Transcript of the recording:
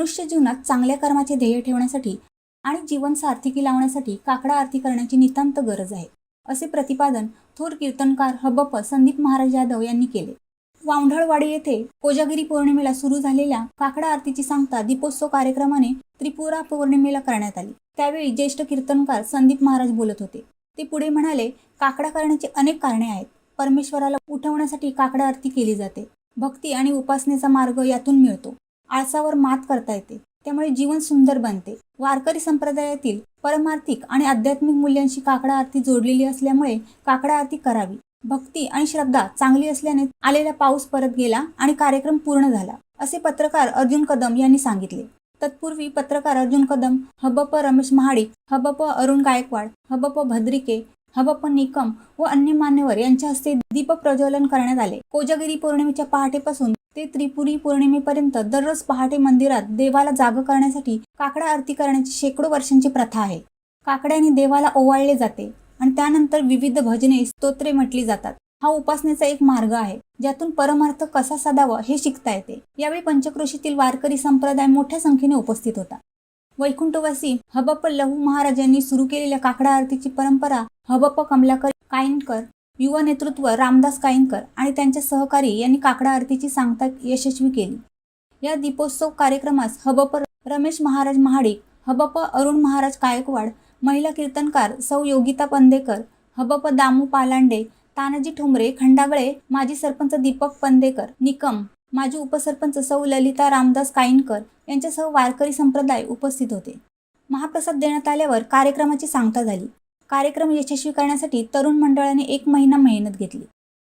मनुष्य जीवनात चांगल्या कर्माचे ध्येय ठेवण्यासाठी आणि जीवन सार्थकी लावण्यासाठी काकडा आरती करण्याची नितांत गरज आहे असे प्रतिपादन थोर कीर्तनकार हबप संदीप महाराज यादव यांनी केले. वावढळवाडी येथे कोजागिरी पौर्णिमेला सुरू झालेल्या काकडा आरतीची सांगता दीपोत्सव कार्यक्रमाने त्रिपुरा पौर्णिमेला करण्यात आली. त्यावेळी ज्येष्ठ कीर्तनकार संदीप महाराज बोलत होते. ते पुढे म्हणाले काकडा करण्याची अनेक कारणे आहेत. परमेश्वराला उठवण्यासाठी काकडा आरती केली जाते. भक्ती आणि उपासनेचा मार्ग यातून मिळतो. आळसावर मात करता येते. त्यामुळे जीवन सुंदर बनते. वारकरी संप्रदायातील परमार्थिक आणि आध्यात्मिक मूल्यांशी काकडा आरती जोडलेली असल्यामुळे काकडा आरती करावी. भक्ती आणि श्रद्धा चांगली असल्याने आलेला पाऊस परत गेला आणि कार्यक्रम पूर्ण झाला असे पत्रकार अर्जुन कदम यांनी सांगितले. तत्पूर्वी पत्रकार अर्जुन कदम हबप रमेश महाडिक हबप अरुण गायकवाड हबप भद्रिके हबप निकम व अन्य मान्यवर यांच्या हस्ते दीप प्रज्वलन करण्यात आले. कोजागिरी पौर्णिमेच्या पहाटेपासून ते त्रिपुरी पौर्णिमेपर्यंत दररोज पहाटे मंदिरात देवाला जाग करण्यासाठी काकडा आरती करण्याची शेकडो वर्षांची प्रथा आहे. काकड्याने देवाला ओवाळले जाते आणि त्यानंतर विविध भजने स्तोत्रे म्हटली जातात. हा उपासनेचा एक मार्ग आहे ज्यातून परमार्थ कसा साधावा हे शिकता येते. यावेळी पंचक्रोशीतील वारकरी संप्रदाय मोठ्या संख्येने उपस्थित होता. वैकुंठवासी हबप लहू महाराजांनी सुरू केलेल्या काकडा आरतीची परंपरा हबप कमलाकर कायनकर युवा नेतृत्व रामदास काईनकर आणि त्यांच्या सहकारी यांनी काकडा आरतीची सांगता यशस्वी केली. या दीपोत्सव कार्यक्रमास हबप रमेश महाराज महाडिक हबप अरुण महाराज कायकवाड महिला कीर्तनकार सौ योगिता पंदेकर हबप दामू पालांडे तानाजी ठोंबरे खंडागळे माजी सरपंच दीपक पंदेकर निकम माजी उपसरपंच सौ ललिता रामदास काईनकर यांच्यासह वारकरी संप्रदाय उपस्थित होते. महाप्रसाद देण्यात आल्यावर कार्यक्रमाची सांगता झाली. कार्यक्रम यशस्वी करण्यासाठी तरुण मंडळाने एक महिना मेहनत घेतली.